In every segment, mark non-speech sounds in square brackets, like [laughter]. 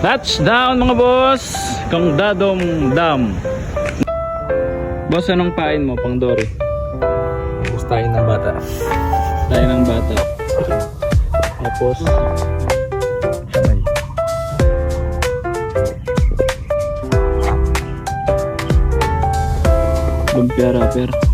Touchdown mga boss! Kung dadong dam. Boss, anong pain mo pang Dory? Gustahin ng bata. Tayo ng bata. Tapos, Kamay. lumpia wrapper.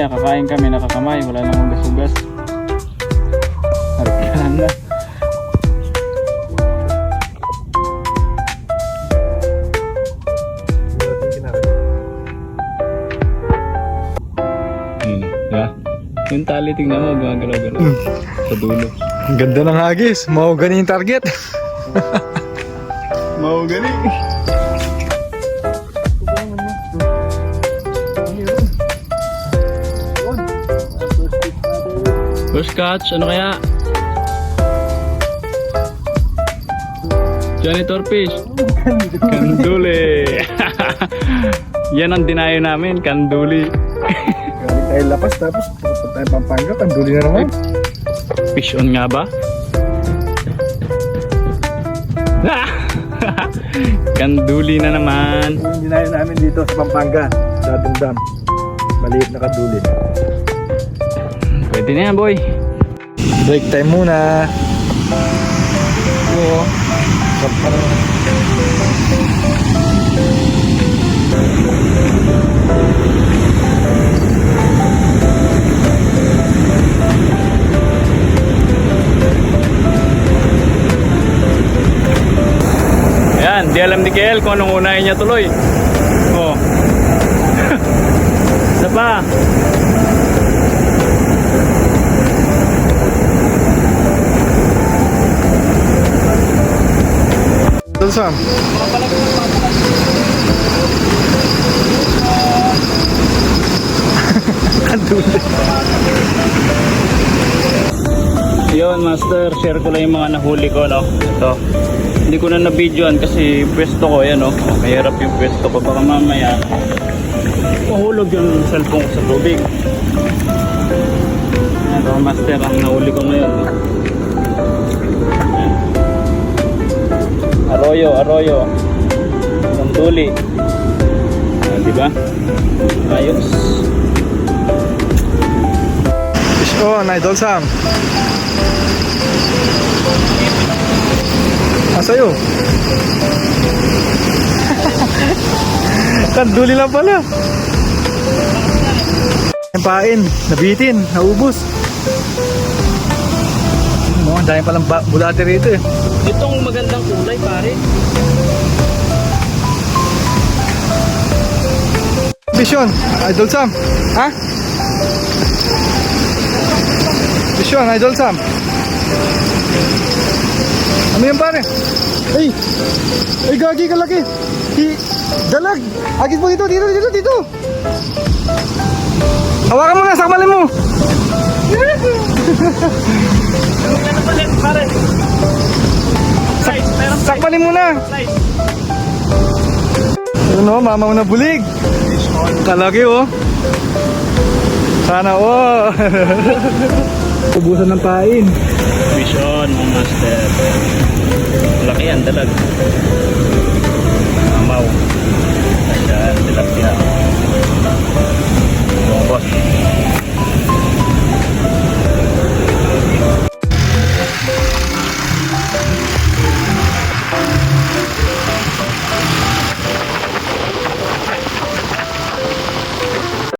Mamaya kakain kami nakakamay, wala namang gasugas. Harikahan na. Hmm, yeah. Yung tali tingnan mo, gumagalaw-galaw. Sa dulo. Ang ganda ng hagis. Mau yung target. Mau gani. Catch, ano kaya? Janitor fish. Kanduli. [laughs] Yan ang dinayo namin, kanduli. Galing tayo lapas tapos pupunta tayo Pampanga. Panduli na naman. Fish on nga ba? [laughs] kanduli na naman. Yung dinayo namin dito sa Pampanga. Dadong dam. Maliit na kaduli. Pwede na yan, boy. Break time muna. Oo. Ayan, di alam ni Kel kung anong unahin niya tuloy. Oh. [laughs] Isa pa. Sam. [laughs] Yun, master, share ko lang yung mga nahuli ko, no? Ito. Hindi ko na na-videoan kasi pwesto ko, yan, no? Mahirap yung pwesto ko. Baka mamaya, mahulog yung cellphone ko sa tubig. Ito, master, ang nahuli ko ngayon, no? Arroyo, arroyo. Sanduli. Ah, di ba? Ayos. Fish on, Idol Sam. Ah, sa'yo. [laughs] Kaduli lang pala. Pain, nabitin, naubos. Ano, ang dami palang bulate rito eh. Itong magandang kulay, pare. Vision, Idol Sam. Ha? Vision, Idol Sam. Ano yan pare? Ay! Ay gagi ka laki! Hi, dalag! Agit mo dito, dito, dito, dito! Hawakan mo na, sakmalin mo! [laughs] Ano, mamaw na bulig! Kalaki oh! Sana oh! [laughs] Ubusan ng pain. Vision, master. Malaki yan, dalag.